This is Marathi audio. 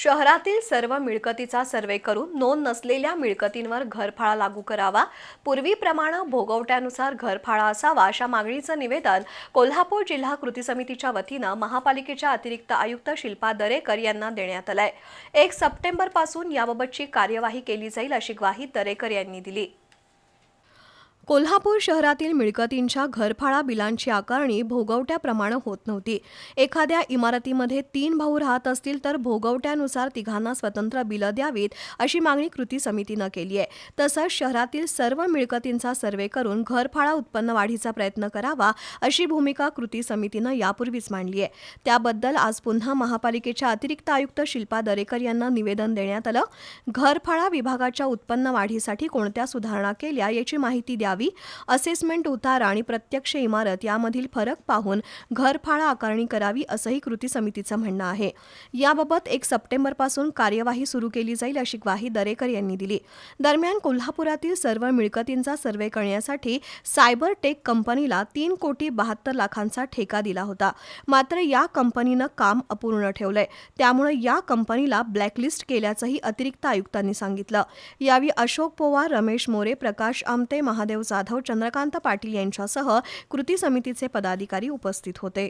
शहरातील सर्व मिळकतीचा सर्वे करून नोंद नसलेल्या मिळकतींवर घरफाळा लागू करावा. पूर्वीप्रमाणे भोगवट्यानुसार घरफाळा असावा अशा मागणीचं निवेदन कोल्हापूर जिल्हा कृती समितीच्या वतीनं महापालिकेच्या अतिरिक्त आयुक्त शिल्पा दरेकर यांना देण्यात आलंय. एक सप्टेंबरपासून याबाबतची कार्यवाही केली जाईल अशी ग्वाही दरेकर यांनी दिली. कोल्हापूर शहरातील मिळकतींच्या घरफाळा बिलांची आकारणी भोगवट्याप्रमाणे होत नव्हती. एखाद्या इमारतीमध्ये तीन भाऊ राहत असतील तर भोगवट्यानुसार तिघांना स्वतंत्र बिलं द्यावीत अशी मागणी कृती समितीनं केली आहे. तसंच शहरातील सर्व मिळकतींचा सर्वे करून घरफाळा उत्पन्न वाढीचा प्रयत्न करावा अशी भूमिका कृती समितीनं यापूर्वीच मांडली आहे. त्याबद्दल आज पुन्हा महापालिकेच्या अतिरिक्त आयुक्त शिल्पा दरेकर यांना निवेदन देण्यात आलं. घरफाळा विभागाच्या उत्पन्न वाढीसाठी कोणत्या सुधारणा केल्या याची माहिती द्यावी. करावी. असेसमेंट उतारा आणि प्रत्यक्ष इमारत यामधील फरक पाहून घरफाळा आकारणी करावी असंही कृती समितीचं म्हणणं आहे. याबाबत एक सप्टेंबरपासून कार्यवाही सुरू केली जाईल अशी ग्वाही दरेकर यांनी दिली. दरम्यान कोल्हापुरातील सर्व मिळकतींचा सर्वे करण्यासाठी सायबर टेक कंपनीला तीन कोटी बहात्तर लाखांचा ठेका दिला होता. मात्र या कंपनीनं काम अपूर्ण ठेवलंय. त्यामुळे या कंपनीला ब्लॅकलिस्ट केल्याचंही अतिरिक्त आयुक्तांनी सांगितलं. यावेळी अशोक पोवार रमेश मोरे प्रकाश आमते महादेव जाधव चंद्रकांत पाटील यांच्यासह कृती समितीचे पदाधिकारी उपस्थित होते.